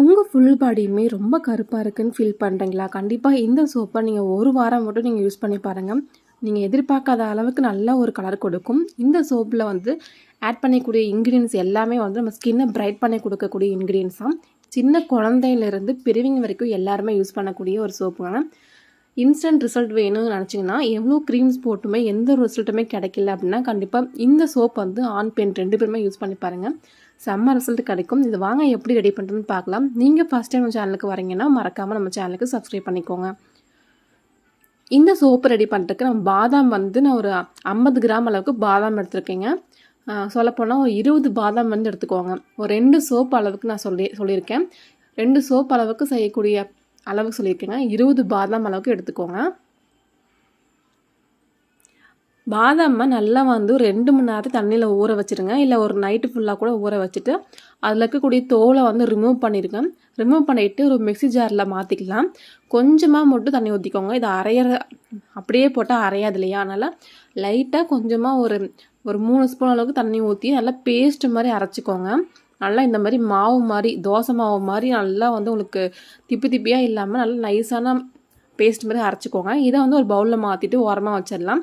உங்கள் ஃபுல் பாடியுமே ரொம்ப கருப்பாக இருக்குன்னு ஃபீல் பண்ணுறீங்களா கண்டிப்பாக இந்த சோப்பை நீங்கள் ஒரு வாரம் மட்டும் நீங்கள் யூஸ் பண்ணி பாருங்கள் நீங்கள் எதிர்பார்க்காத அளவுக்கு நல்ல ஒரு கலர் கொடுக்கும். இந்த சோப்பில் வந்து ஆட் பண்ணக்கூடிய இன்க்ரீடியன்ஸ் எல்லாமே வந்து நம்ம ஸ்கின்னை பிரைட் பண்ணி கொடுக்கக்கூடிய இன்க்ரீடியன்ஸ் தான். சின்ன குழந்தையிலேருந்து பெரியவங்க வரைக்கும் எல்லாருமே யூஸ் பண்ணக்கூடிய ஒரு சோப்புங்க இன்ஸ்டன்ட் ரிசல்ட் வேணும்னு நினச்சிங்கன்னா எவ்வளோ க்ரீம்ஸ் போட்டுமே எந்த ரிசல்ட்டுமே கிடைக்கல அப்படின்னா கண்டிப்பாக இந்த சோப் வந்து ஆண் பெண் ரெண்டு பேருமே யூஸ் பண்ணி பாருங்கள் செம்ம ரிசல்ட் கிடைக்கும். இது வாங்க எப்படி ரெடி பண்ணுறதுன்னு பார்க்கலாம். நீங்கள் ஃபஸ்ட் டைம் சேனலுக்கு வரீங்கன்னா மறக்காமல் நம்ம சேனலுக்கு சப்ஸ்கிரைப் பண்ணிக்கோங்க. இந்த சோப்பு ரெடி பண்ணுறதுக்கு நம்ம பாதாம் வந்து நான் ஒரு ஐம்பது கிராம் அளவுக்கு பாதாம் எடுத்துருக்கேங்க. சொல்லப்போனால் ஒரு இருபது பாதாம் வந்து எடுத்துக்கோங்க. ஒரு ரெண்டு சோப்பு அளவுக்கு நான் சொல்லி சொல்லியிருக்கேன். ரெண்டு சோப்பு அளவுக்கு செய்யக்கூடிய அளவுக்கு சொல்லியிருக்கேங்க. இருபது பாதாம் அளவுக்கு எடுத்துக்கோங்க. பாதாமை நல்லா வந்து ரெண்டு மணி நேரம் தண்ணியில் ஊற வச்சுருங்க. இல்லை ஒரு நைட்டு ஃபுல்லாக கூட ஊற வச்சுட்டு அதில் இருக்கக்கூடிய தோலை வந்து ரிமூவ் பண்ணிடுங்க ரிமூவ் பண்ணிவிட்டு ஒரு மிக்சி ஜாரில் மாற்றிக்கலாம் கொஞ்சமாக மட்டும் தண்ணி ஊற்றிக்கோங்க இது அரையிற அப்படியே போட்டால் அரையாது இல்லையா? அதனால் லைட்டாக கொஞ்சமாக ஒரு ஒரு மூணு ஸ்பூன் அளவுக்கு தண்ணி ஊற்றி நல்லா பேஸ்ட்டு மாதிரி அரைச்சிக்கோங்க. நல்லா இந்த மாதிரி மாவு மாதிரி தோசை மாவு மாதிரி நல்லா வந்து உங்களுக்கு திப்பி திப்பியாக இல்லாமல் நல்லா நைஸான பேஸ்ட் மாதிரி அரைச்சிக்கோங்க. இதை வந்து ஒரு பவுலில் மாற்றிட்டு ஓரமாக வச்சிடலாம்.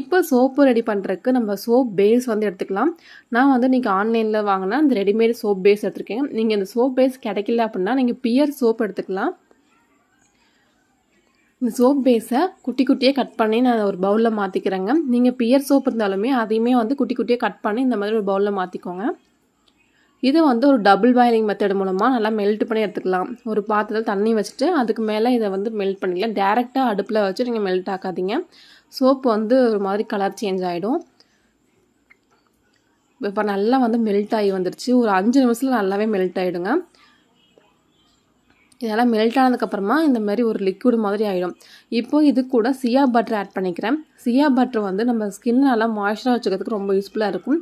இப்போ சோப்பு ரெடி பண்ணுறதுக்கு நம்ம சோப் பேஸ் வந்து எடுத்துக்கலாம். நான் வந்து நீங்கள் ஆன்லைனில் வாங்கினா இந்த ரெடிமேட் சோப் பேஸ் எடுத்துருக்கேன். நீங்கள் இந்த சோப் பேஸ் கிடைக்கல அப்படின்னா நீங்கள் பியர் சோப் எடுத்துக்கலாம். இந்த சோப் பேஸை குட்டி குட்டியாக கட் பண்ணி நான் ஒரு பவுலில் மாற்றிக்கிறேங்க நீங்கள் பியர் சோப் இருந்தாலுமே அதையுமே வந்து குட்டி குட்டியாக கட் பண்ணி இந்த மாதிரி ஒரு பவுலில் மாற்றிக்கோங்க இதை வந்து ஒரு டபுள் பாயிலிங் மெத்தட் மூலமாக நல்லா மெல்ட் பண்ணி எடுத்துக்கலாம். ஒரு பாத்திரத்தில் தண்ணி வச்சுட்டு அதுக்கு மேலே இதை வந்து மெல்ட் பண்ணிக்கலாம். டேரெக்டாக அடுப்பில் வச்சு நீங்கள் மெல்ட் ஆக்காதீங்க. சோப்பு வந்து ஒரு மாதிரி கலர் சேஞ்ச் ஆகிடும் இப்போ நல்லா வந்து மெல்ட் ஆகி வந்துருச்சு. ஒரு அஞ்சு நிமிஷத்தில் நல்லாவே மெல்ட் ஆகிடுங்க இதெல்லாம் மெல்ட் ஆனதுக்கப்புறமா இந்த மாதிரி ஒரு லிக்விட் மாதிரி ஆகிடும் இப்போ இது கூட சியா பட்டர் ஆட் பண்ணிக்கிறேன். சியா பட்டர் வந்து நம்ம ஸ்கின் நல்லா மாய்ஸ்சராக வச்சுக்கிறதுக்கு ரொம்ப யூஸ்ஃபுல்லாக இருக்கும்.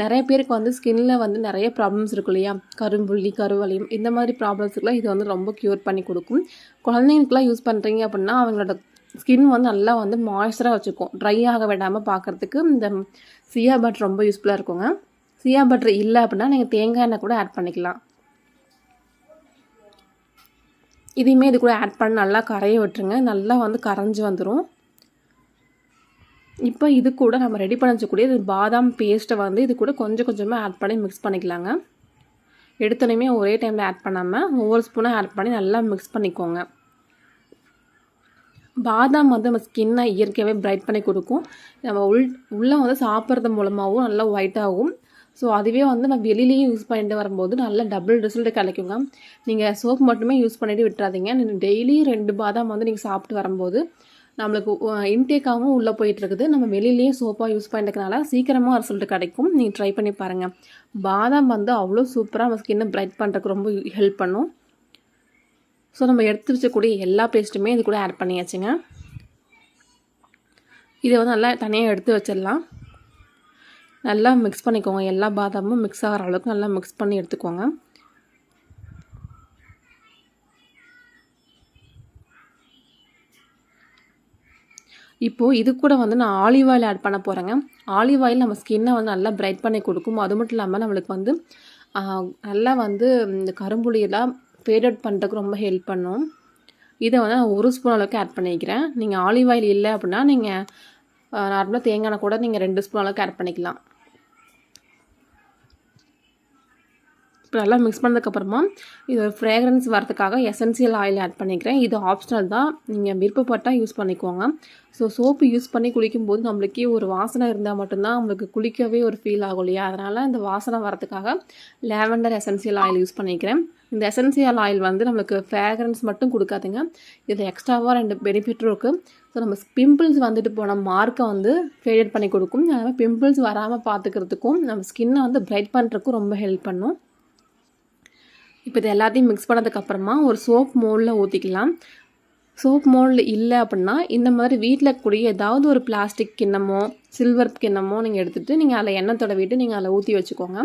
நிறைய பேருக்கு வந்து ஸ்கின்னில் வந்து நிறைய ப்ராப்ளம்ஸ் இருக்கும் இல்லையா? கரும்புள்ளி கருவலையும் இந்த மாதிரி ப்ராப்ளம்ஸுக்குலாம் இது வந்து ரொம்ப க்யூர் பண்ணி கொடுக்கும். குழந்தைங்களுக்குலாம் யூஸ் பண்ணுறீங்க அப்படின்னா அவங்களோட ஸ்கின் வந்து நல்லா வந்து மாய்ஸ்சராக வச்சுக்கும். ட்ரை ஆக விடாமல் பார்க்குறதுக்கு இந்த சியா பட்டர் ரொம்ப யூஸ்ஃபுல்லாக இருக்குங்க. சியா பட்டர் இல்லை அப்படின்னா நீங்கள் தேங்காய் எண்ணெய் கூட ஆட் பண்ணிக்கலாம். இதையுமே இது கூட ஆட் பண்ணி நல்லா கரைய விட்டுருங்க. நல்லா வந்து கரைஞ்சி வந்துடும் இப்போ இது கூட நம்ம ரெடி பண்ண வச்சக்கூடிய இது பாதாம் பேஸ்ட்டை வந்து இது கூட கொஞ்சம் கொஞ்சமாக ஆட் பண்ணி மிக்ஸ் பண்ணிக்கலாங்க. எடுத்தோடனே ஒரே டைமில் ஆட் பண்ணாமல் ஒவ்வொரு ஸ்பூனாக ஆட் பண்ணி நல்லா மிக்ஸ் பண்ணிக்கோங்க. பாதாம் வந்து நம்ம ஸ்கின்னை இயற்கையாகவே பிரைட் பண்ணி கொடுக்கும். நம்ம உள் உள்ளே வந்து சாப்பிட்றது மூலமாகவும் நல்லா ஒயிட்டாகும் ஸோ அதுவே வந்து நம்ம வெளியிலேயும் யூஸ் பண்ணிட்டு வரும்போது நல்ல டபுள் ரிசல்ட் கிடைக்குங்க. நீங்கள் சோப் மட்டுமே யூஸ் பண்ணிவிட்டு விட்டுறாதீங்க. நீங்கள் டெய்லி ரெண்டு பாதாம் வந்து நீங்கள் சாப்பிட்டு வரும்போது நம்மளுக்கு இன்டேக்காகவும் உள்ளே போயிட்டுருக்குது. நம்ம வெளியிலேயே சோப்பாக யூஸ் பண்ணுறதுனால சீக்கிரமாக ரிசல்ட் கிடைக்கும். நீங்கள் ட்ரை பண்ணி பாருங்கள் பாதாம் வந்து அவ்வளோ சூப்பராக நம்ம ஸ்கின்னை பிரைட் பண்ணுறதுக்கு ரொம்ப ஹெல்ப் பண்ணும். ஸோ நம்ம எடுத்து வச்சக்கூடிய எல்லா பேஸ்ட்டுமே இது கூட ஆட் பண்ணியாச்சுங்க. இதை வந்து நல்லா தனியாக எடுத்து வச்சிடலாம். நல்லா மிக்ஸ் பண்ணிக்கோங்க. எல்லா பாதாமும் மிக்ஸ் ஆகிற அளவுக்கு நல்லா மிக்ஸ் பண்ணி எடுத்துக்கோங்க. இப்போது இது கூட வந்து நான் ஆலிவ் ஆயில் ஆட் பண்ண போகிறேங்க ஆலிவ் ஆயில் நம்ம ஸ்கின்னை வந்து நல்லா பிரைட் பண்ணி கொடுக்கும். அது மட்டும் இல்லாமல் நம்மளுக்கு வந்து நல்லா வந்து இந்த கரும்புளியெல்லாம் ஃபேட் அவுட் பண்ணுறதுக்கு ரொம்ப ஹெல்ப் பண்ணும். இதை வந்து நான் ஒரு ஸ்பூன் அளவுக்கு ஆட் பண்ணிக்கிறேன். நீங்கள் ஆலிவ் ஆயில் இல்லை அப்படின்னா நீங்கள் நார்மலாக தேங்காய் கூட நீங்கள் ரெண்டு ஸ்பூன் அளவுக்கு ஆட் பண்ணிக்கலாம். இப்போ நல்லா மிக்ஸ் பண்ணதுக்கப்புறமா இது ஒரு ஃப்ரேக்ரன்ஸ் வரதுக்காக எசென்சியல் ஆயில் ஆட் பண்ணிக்கிறேன். இது ஆப்ஷனல் தான். நீங்கள் விருப்பப்பட்டால் யூஸ் பண்ணிக்கோங்க. ஸோ சோப்பு யூஸ் பண்ணி குளிக்கும்போது நம்மளுக்கே ஒரு வாசனை இருந்தால் மட்டும்தான் நம்மளுக்கு குளிக்கவே ஒரு ஃபீல் ஆகும் இல்லையா? அதனால் இந்த வாசனை வரதுக்காக லேவண்டர் எசென்சியல் ஆயில் யூஸ் பண்ணிக்கிறேன். இந்த எசென்சியல் ஆயில் வந்து நம்மளுக்கு ஃப்ரேக்ரன்ஸ் மட்டும் கொடுக்காதுங்க. இது எக்ஸ்ட்ராவாக ரெண்டு பெனிஃபிட்டும் இருக்குது ஸோ நம்ம பிம்பிள்ஸ் வந்துட்டு போன மார்க்கை வந்து ஃபேடட் பண்ணி கொடுக்கும். அதனால் பிம்பிள்ஸ் வராமல் பார்த்துக்கிறதுக்கும் நம்ம ஸ்கின்னை வந்து பிரைட் பண்ணுறதுக்கும் ரொம்ப ஹெல்ப் பண்ணும். இப்போ இது எல்லாத்தையும் மிக்ஸ் பண்ணதுக்கப்புறமா ஒரு சோப் மோல்டில் ஊற்றிக்கலாம் சோப் மோல்டு இல்லை அப்படின்னா இந்த மாதிரி வீட்டில் கூடிய ஏதாவது ஒரு பிளாஸ்டிக் கிண்ணமோ சில்வர் கிண்ணமோ நீங்கள் எடுத்துகிட்டு நீங்கள் அதில் எண்ணெய் தடவிட்டு நீங்கள் அதில் ஊற்றி வச்சுக்கோங்க.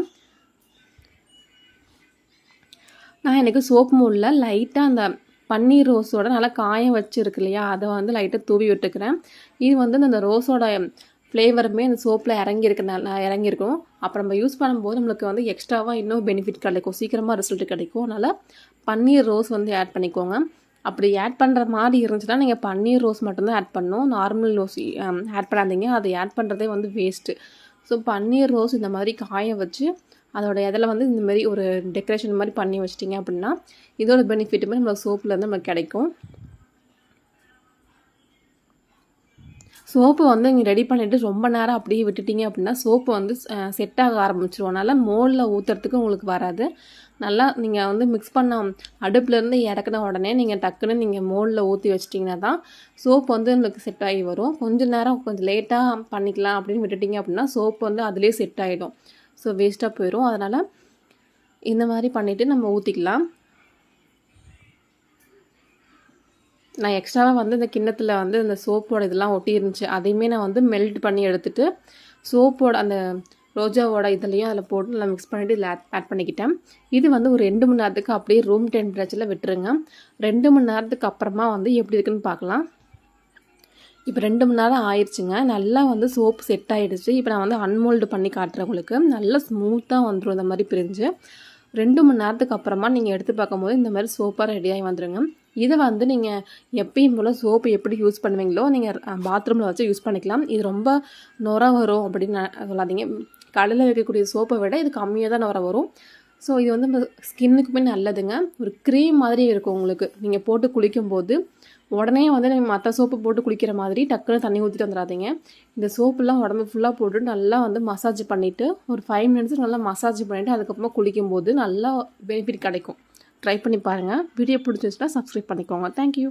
நான் எனக்கு சோப் மோல்டில் லைட்டாக அந்த பன்னீர் ரோஸோட நல்லா காய வச்சுருக்கு இல்லையா? அதை வந்து லைட்டாக தூவி விட்டுக்கிறேன். இது வந்து அந்த ரோஸோட ஃப்ளேவருமே அந்த சோப்பில் இறங்கியிருக்கனால இறங்கியிருக்கும். அப்புறம் நம்ம யூஸ் பண்ணும்போது நம்மளுக்கு வந்து எக்ஸ்ட்ராவாக இன்னும் பெனிஃபிட் கிடைக்கும். சீக்கிரமாக ரிசல்ட் கிடைக்கும். அதனால் பன்னீர் ரோஸ் வந்து ஆட் பண்ணிக்கோங்க. அப்படி ஆட் பண்ணுற மாதிரி இருந்துச்சுன்னா நீங்கள் பன்னீர் ரோஸ் மட்டும்தான் ஆட் பண்ணணும். நார்மல் ரோஸ் ஆட் பண்ணாதீங்க. அதை ஆட் பண்ணுறதே வந்து வேஸ்ட்டு ஸோ பன்னீர் ரோஸ் இந்த மாதிரி காய வச்சு அதோட இதில் வந்து இந்த மாதிரி ஒரு டெக்கரேஷன் மாதிரி பண்ணி வச்சிட்டிங்க அப்படின்னா இதோட பெனிஃபிட்டுமே சோப்பில் சோப்புலேருந்து நமக்கு கிடைக்கும். சோப்பு வந்து இங்கே ரெடி பண்ணிவிட்டு ரொம்ப நேரம் அப்படியே விட்டுட்டீங்க அப்படின்னா சோப்பு வந்து செட் ஆக ஆரம்பிச்சிரும். அதனால் மோலில் ஊற்றுறதுக்கு உங்களுக்கு வராது. நல்லா நீங்கள் வந்து மிக்ஸ் பண்ண அடுப்புலேருந்து இறக்குன உடனே நீங்கள் டக்குன்னு நீங்கள் மோலில் ஊற்றி வச்சிட்டிங்கன்னா தான் சோப்பு வந்து உங்களுக்கு செட் ஆகி வரும். கொஞ்சம் நேரம் கொஞ்சம் லேட்டாக பண்ணிக்கலாம் அப்படின்னு விட்டுட்டிங்க அப்படின்னா சோப்பு வந்து அதிலே செட் ஆகிடும் ஸோ வேஸ்ட்டாக போயிடும் அதனால் இந்த மாதிரி பண்ணிவிட்டு நம்ம ஊற்றிக்கலாம் நான் எக்ஸ்ட்ராவாக வந்து இந்த கிண்ணத்தில் வந்து இந்த சோப்போட இதெல்லாம் ஒட்டி இருந்துச்சு. அதையுமே நான் வந்து மெல்ட் பண்ணி எடுத்துகிட்டு சோப்போட அந்த ரோஜாவோட இதுலேயும் அதில் போட்டு நல்லா மிக்ஸ் பண்ணிவிட்டு இதில் ஆட் ஆட் பண்ணிக்கிட்டேன். இது வந்து ஒரு ரெண்டு மணி நேரத்துக்கு அப்படியே ரூம் டெம்பரேச்சரில் விட்டுருங்க. ரெண்டு மணி நேரத்துக்கு அப்புறமா வந்து எப்படி இருக்குன்னு பார்க்கலாம். இப்போ ரெண்டு மணி நேரம் ஆயிடுச்சுங்க நல்லா வந்து சோப்பு செட் ஆகிடுச்சு இப்போ நான் வந்து அன்மோல்டு பண்ணி காட்டுறேன் உங்களுக்கு. நல்லா ஸ்மூத்தாக வந்துடும் இந்த மாதிரி பிரிஞ்சு. ரெண்டு மணி நேரத்துக்கு அப்புறமா நீங்கள் எடுத்து பார்க்கும்போது இந்த மாதிரி சோப்பாக ரெடியாகி வந்துடுங்க இதை வந்து நீங்கள் எப்பயும் போல் சோப்பு எப்படி யூஸ் பண்ணுவீங்களோ நீங்கள் பாத்ரூமில் வச்சு யூஸ் பண்ணிக்கலாம். இது ரொம்ப நுர வரும் அப்படின்னு சொல்லாதீங்க. கடையில் வைக்கக்கூடிய சோப்பை விட இது கம்மியாக தான் நுர வரும். ஸோ இது வந்து நம்ம ஸ்கின்னுக்குமே நல்லதுங்க. ஒரு க்ரீம் மாதிரி இருக்கும் உங்களுக்கு. நீங்கள் போட்டு குளிக்கும்போது உடனே வந்து நீங்கள் மற்ற சோப்பு போட்டு குளிக்கிற மாதிரி டக்குன்னு தண்ணி ஊற்றிட்டு வந்துடாதீங்க இந்த சோப்புலாம் உடம்பு ஃபுல்லாக போட்டு நல்லா வந்து மசாஜ் பண்ணிவிட்டு ஒரு ஃபைவ் மினிட்ஸ் நல்லா மசாஜ் பண்ணிவிட்டு அதுக்கப்புறமா குளிக்கும்போது நல்லா பெனிஃபிட் கிடைக்கும். ட்ரை பண்ணி பாருங்கள் வீடியோ பிடிச்சிச்சுன்னா சப்ஸ்கிரைப் பண்ணிக்கோங்க. Thank you